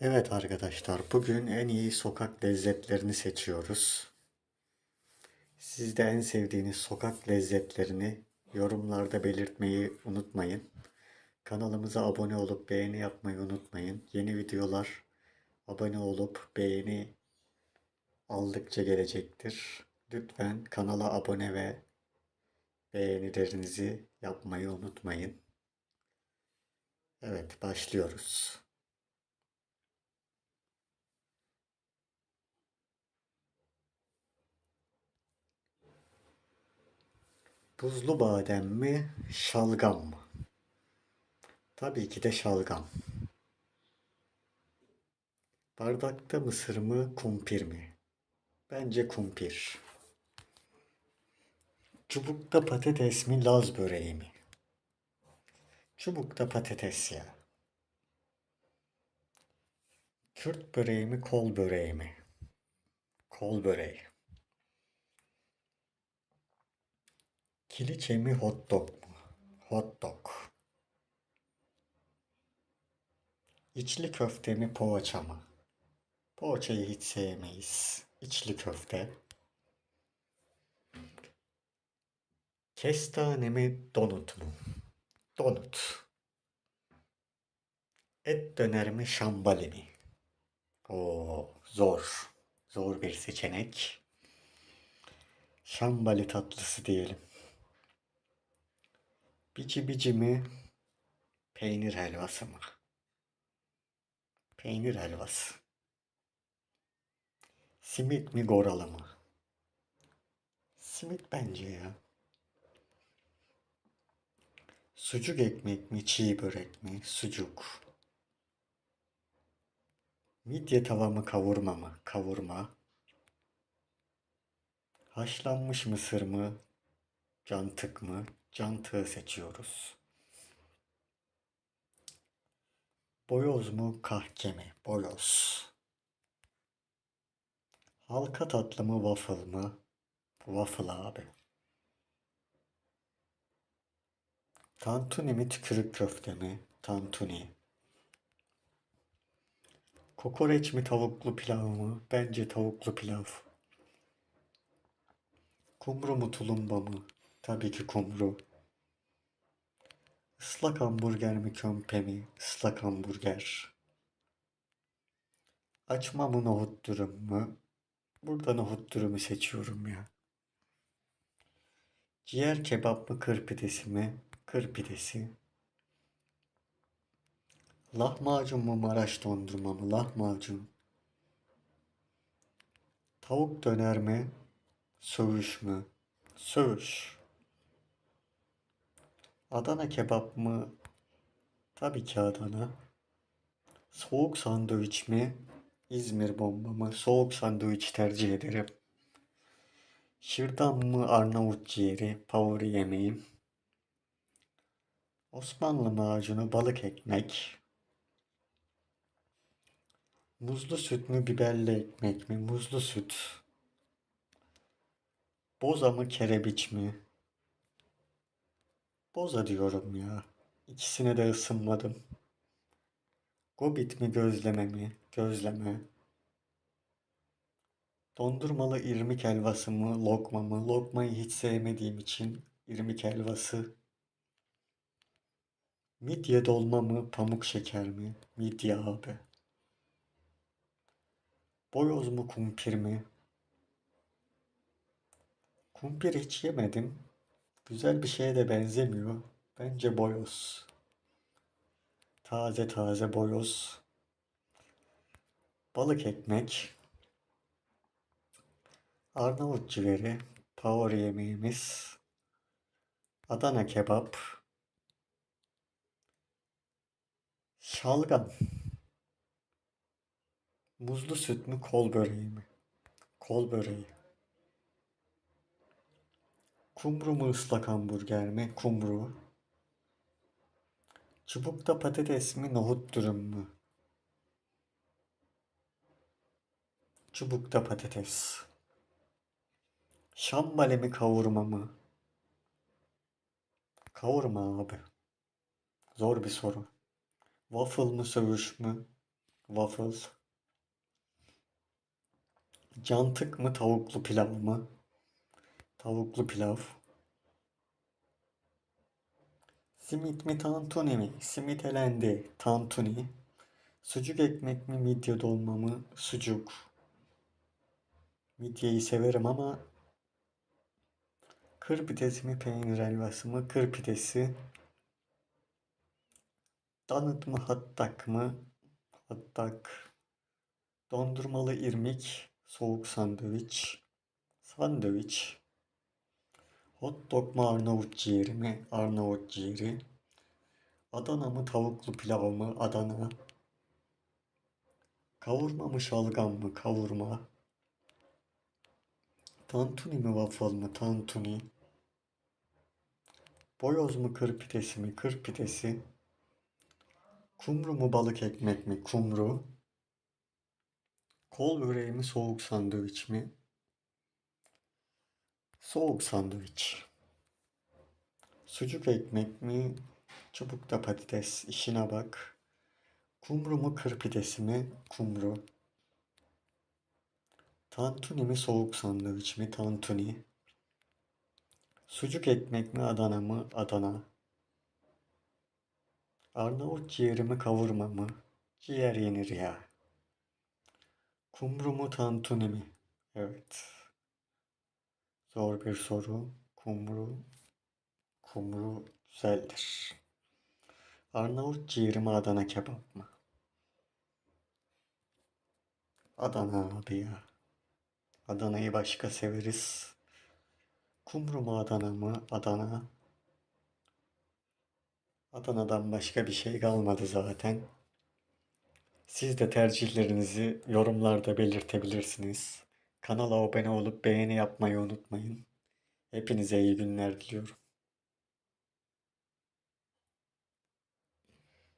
Evet arkadaşlar, bugün en iyi sokak lezzetlerini seçiyoruz. Siz de en sevdiğiniz sokak lezzetlerini yorumlarda belirtmeyi unutmayın. Kanalımıza abone olup beğeni yapmayı unutmayın. Yeni videolar abone olup beğeni aldıkça gelecektir. Lütfen kanala abone ve beğenilerinizi yapmayı unutmayın. Evet, başlıyoruz. Buzlu badem mi, şalgam mı? Tabii ki de şalgam. Bardakta mısır mı, kumpir mi? Bence kumpir. Çubukta patates mi, Laz böreği mi? Çubukta patates ya. Kürt böreği mi, kol böreği mi? Kol böreği. Kiliçe mi, hot dog mu? Hot dog. İçli köfte mi, poğaça mı? Poğaçayı hiç sevmeyiz. İçli köfte. Kestane mi, donut mu? Donut. Et döner mi, şambali mi? Oo, zor. Zor bir seçenek. Şambali tatlısı diyelim. Bici bici mi? Peynir helvası mı? Peynir helvası. Simit mi goralı mı? Simit bence ya. Sucuk ekmek mi çiğ börek mi? Sucuk. Midye tava mı kavurma mı? Kavurma. Haşlanmış mısır mı? Cantık mı? Cantığı seçiyoruz. Boyoz mu? Kahke mi? Boyoz. Halka tatlı mı? Waffle mı? Waffle abi. Tantuni mi? Tükürük köfte mi? Tantuni. Kokoreç mi? Tavuklu pilav mı? Bence tavuklu pilav. Kumru mu? Tulumba mı? Tabii ki kumru. Islak hamburger mi? Kömpe mi? Islak hamburger. Açma mı? Nohut dürüm mü? Burada nohut dürümü seçiyorum ya. Ciğer kebap mı? Kır pidesi mi? Kır pidesi. Lahmacun mu? Maraş dondurma mı? Lahmacun. Tavuk döner mi? Söğüş mü? Söğüş. Adana kebap mı? Tabii ki Adana. Soğuk sandviç mi? İzmir bomba mı? Soğuk sandviç tercih ederim. Şırdan mı? Arnavut ciğeri. Favori yemeğim. Osmanlı macunu, balık ekmek. Muzlu süt mü? Biberli ekmek mi? Muzlu süt. Boza mı? Kerebiç mi? Boza diyorum ya. İkisine de ısınmadım. Gobit mi gözleme mi? Gözleme. Dondurmalı irmik helvası mı? Lokma mı? Lokmayı hiç sevmediğim için irmik helvası. Midye dolma mı? Pamuk şeker mi? Midye abi. Boyoz mu? Kumpir mi? Kumpir hiç yemedim. Güzel bir şeye de benzemiyor. Bence boyoz. Taze taze boyoz. Balık ekmek. Arnavut ciğeri. Favori yemeğimiz. Adana kebap. Şalgam. Muzlu süt mü kol böreği mi? Kol böreği. Kumru mu ıslak hamburger mi? Kumru. Çubukta patates mi? Nohut dürüm mü? Çubukta patates. Şambali mi kavurma mı? Kavurma abi. Zor bir soru. Waffle mı söğüş mü? Waffle. Cantık mı tavuklu pilav mı? Tavuklu pilav. Simit mi tantuni mi? Simit elendi. Tantuni. Sucuk ekmek mi midye dolma mı? Sucuk. Midyeyi severim ama kır pidesi mi peynir helvası mı? Kır pidesi. Donut mu hattak mı? Hattak. Dondurmalı irmik. Soğuk sandviç. Sandviç. Hot dog mu Arnavut ciğeri mi? Arnavut ciğeri. Adana mı tavuklu pilav mı? Adana. Kavurma mı şalgam mı? Kavurma. Tantuni mi waffle mı? Tantuni. Boyoz mu kır pidesi mi? Kır pidesi. Kumru mu balık ekmek mi? Kumru. Kol böreği mi? Soğuk sandviç mi? Soğuk sandviç. Sucuk ekmek mi? Çubukta patates. İşine bak. Kumru mu kır pidesi mi? Kumru. Tantuni mi soğuk sandviç mi? Tantuni. Sucuk ekmek mi Adana mı? Adana. Arnavut ciğeri mi kavurma mı? Ciğer yenir ya. Kumru mu tantuni mi? Evet. Zor bir soru. Kumru. Kumru güzeldir. Arnavut ciğeri mi Adana kebap mı? Adana abi ya. Adana'yı başka severiz. Kumru mu Adana mı? Adana. Adana'dan başka bir şey kalmadı zaten. Siz de tercihlerinizi yorumlarda belirtebilirsiniz. Kanala abone olup beğeni yapmayı unutmayın. Hepinize iyi günler diliyorum.